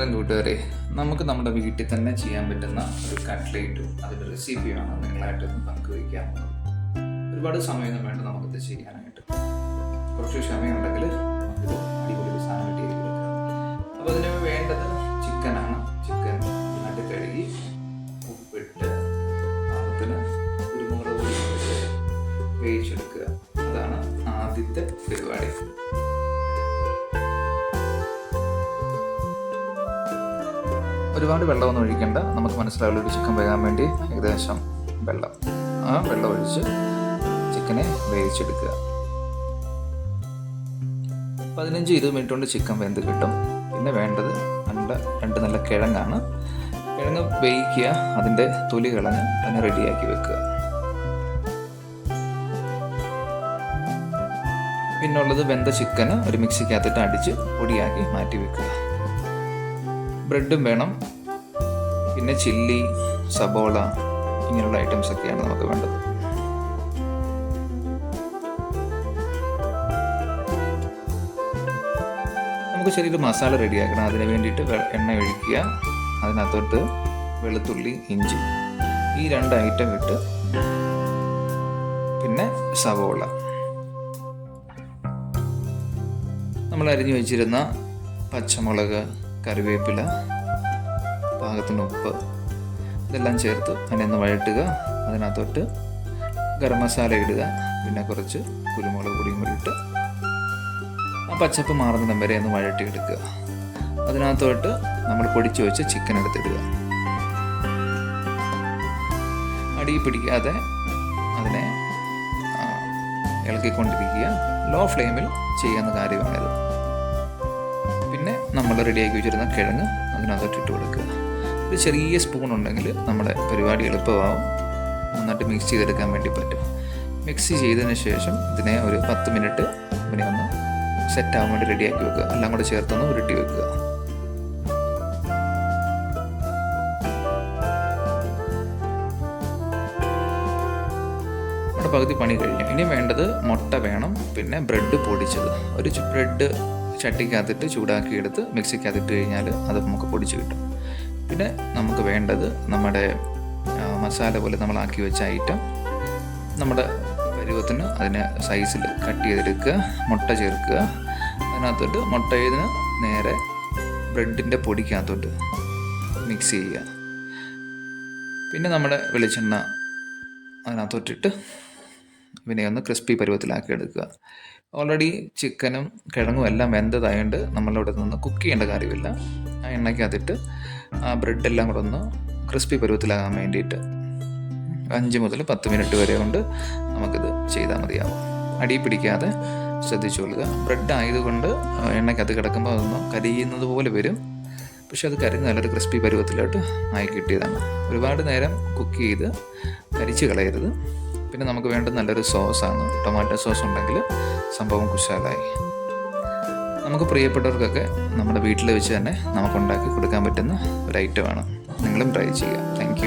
നമസ്കാരം കൂട്ടുകാരെ നമുക്ക് നമ്മുടെ വീട്ടിൽ തന്നെ ചെയ്യാൻ പറ്റുന്ന ഒരു കട്ട്ലേറ്റും അതിന്റെ റെസിപ്പിയാണ് നിങ്ങളായിട്ട് നമുക്ക് പോകുന്നത്. ഒരുപാട് സമയമൊന്നും വേണ്ട നമുക്കിത് ചെയ്യാനായിട്ട്. കുറച്ച് ക്ഷമയുണ്ടെങ്കിൽ നമുക്കിത് അടിപൊളി ഒരു സാധനം കിട്ടിയിരിക്കും അപ്പോൾ അതിന് വേണ്ടത് ചിക്കനാണ് ചിക്കൻ നന്നായിട്ട് കഴുകി ഉപ്പിട്ട് പാകത്തിന് കുരുമുളക് പൊടി വേവിച്ചെടുക്കുക. അതാണ് ആദ്യത്തെ പരിപാടി. ഒരുപാട് വെള്ളമൊന്നും ഒഴിക്കേണ്ട. നമുക്ക് മനസ്സിലാവുള്ള ഒരു ചിക്കൻ വേകാൻ വേണ്ടി ഏകദേശം വെള്ളം ആ വെള്ളം ഒഴിച്ച് ചിക്കനെ വേവിച്ചെടുക്കുക. പതിനഞ്ച് ഇരുപത് മിനിറ്റ് കൊണ്ട് ചിക്കൻ വെന്ത് കിട്ടും. പിന്നെ വേണ്ടത് നല്ല രണ്ട് നല്ല കിഴങ്ങാണ്. കിഴങ്ങ് വേവിക്കുക അതിന്റെ തൊലി കളഞ്ഞ് അതിനെ റെഡിയാക്കി വെക്കുക. പിന്നുള്ളത് വെന്ത ചിക്കന് ഒരു മിക്സിക്കകത്തിട്ട് അടിച്ച് പൊടിയാക്കി മാറ്റി വെക്കുക. ബ്രെഡും വേണം. പിന്നെ ചില്ലി സബോള ഇങ്ങനെയുള്ള ഐറ്റംസ് ഒക്കെയാണ് നമുക്ക് വേണ്ടത്. നമുക്ക് ചെറിയൊരു മസാല റെഡിയാക്കണം അതിന് വേണ്ടിയിട്ട് എണ്ണ ഒഴിക്കുക. അതിനകത്തോട്ട് വെളുത്തുള്ളി ഇഞ്ചി ഈ രണ്ട് ഐറ്റം ഇട്ട് പിന്നെ സവോള നമ്മൾ അരിഞ്ഞു വെച്ചിരുന്ന പച്ചമുളക് കറിവേപ്പില പാകത്തിന് ഉപ്പ് ഇതെല്ലാം ചേർത്ത് അതിനെ ഒന്ന് വഴട്ടുക അതിനകത്തോട്ട് ഗരം മസാല ഇടുക. പിന്നെ കുറച്ച് കുരുമുളക് പൊടിയും കൂടി ഇട്ട് ആ പച്ചപ്പ് മാറുന്നിടം വരെ ഒന്ന് വഴട്ടിയെടുക്കുക അതിനകത്തോട്ട് നമ്മൾ പൊടിച്ചു വെച്ച് ചിക്കൻ എടുത്തിടുക. അടി പിടിക്കാതെ അതിനെ ഇളക്കിക്കൊണ്ടിരിക്കുക. ലോ ഫ്ലെയിമിൽ ചെയ്യുന്ന കാര്യമാണിത്. നമ്മൾ റെഡിയാക്കി വെച്ചിരുന്ന കിഴങ്ങ് അതിനകത്തോട്ട് ഇട്ട് കൊടുക്കുക. ഒരു ചെറിയ സ്പൂൺ ഉണ്ടെങ്കിൽ നമ്മുടെ പരിപാടി എളുപ്പമാവും. നന്നായിട്ട് മിക്സ് ചെയ്തെടുക്കാൻ വേണ്ടി പറ്റും. മിക്സ് ചെയ്തതിന് ശേഷം ഇതിനെ ഒരു പത്ത് മിനിറ്റ് ഇതിനെ ഒന്ന് സെറ്റ് ആവാൻ വേണ്ടി റെഡിയാക്കി വെക്കുക. എല്ലാം കൂടെ ചേർത്തൊന്ന് ഉരുട്ടി വെക്കുക. പകുതി പണി കഴിഞ്ഞു. ഇനി വേണ്ടത് മുട്ട വേണം പിന്നെ ബ്രെഡ് പൊടിച്ചത്. ഒരു ബ്രെഡ് ചട്ടിക്കകത്തിട്ട് ചൂടാക്കി എടുത്ത് മിക്സിക്കകത്തിട്ട് കഴിഞ്ഞാൽ അത് നമുക്ക് പൊടിച്ച് കിട്ടും. പിന്നെ നമുക്ക് വേണ്ടത് നമ്മുടെ മസാല പോലെ നമ്മളാക്കി വെച്ച ഐറ്റം നമ്മുടെ പരുവത്തിന് അതിനെ സൈസിൽ കട്ട് ചെയ്തെടുക്കുക മുട്ട ചേർക്കുക. അതിനകത്തോട്ട് മുട്ടയിന് നേരെ ബ്രെഡിന്റെ പൊടിക്കകത്തോട്ട് മിക്സ് ചെയ്യുക. പിന്നെ നമ്മുടെ വെളിച്ചെണ്ണ അതിനകത്തോട്ടിട്ട് പിന്നെ ഒന്ന് ക്രിസ്പി പരുവത്തിലാക്കി എടുക്കുക ഓൾറെഡി ചിക്കനും കിഴങ്ങും എല്ലാം വെന്തതായതുകൊണ്ട് നമ്മളിവിടെ നിന്ന് കുക്ക് ചെയ്യേണ്ട കാര്യമില്ല. ആ എണ്ണയ്ക്കകത്തിട്ട് ആ ബ്രെഡെല്ലാം കൂടെ ഒന്ന് ക്രിസ്പി പരുവത്തിലാകാൻ വേണ്ടിയിട്ട് അഞ്ച് മുതൽ പത്ത് മിനിറ്റ് വരെ കൊണ്ട് നമുക്കിത് ചെയ്താൽ മതിയാവും. അടി പിടിക്കാതെ ശ്രദ്ധിച്ചു കൊള്ളുക. ബ്രെഡ് ആയതുകൊണ്ട് എണ്ണയ്ക്കകത്ത് കിടക്കുമ്പോൾ അതൊന്ന് കരിയുന്നത് പോലെ വരും. പക്ഷെ അത് കരിഞ്ഞ് നല്ലൊരു ക്രിസ്പി പരുവത്തിലോട്ട് ആയി കിട്ടിയതാണ്. ഒരുപാട് നേരം കുക്ക് ചെയ്ത് കരിച്ച് കളയരുത്. പിന്നെ നമുക്ക് വേണ്ട നല്ലൊരു സോസാണ്. ടൊമാറ്റോ സോസ് ഉണ്ടെങ്കിൽ സംഭവം കുശാലായി. നമുക്ക് പ്രിയപ്പെട്ടവർക്കൊക്കെ നമ്മുടെ വീട്ടിൽ വെച്ച് തന്നെ നമുക്ക് ഉണ്ടാക്കി കൊടുക്കാൻ പറ്റുന്ന ഒരു ഐറ്റമാണ് നിങ്ങളും ട്രൈ ചെയ്യുക. താങ്ക്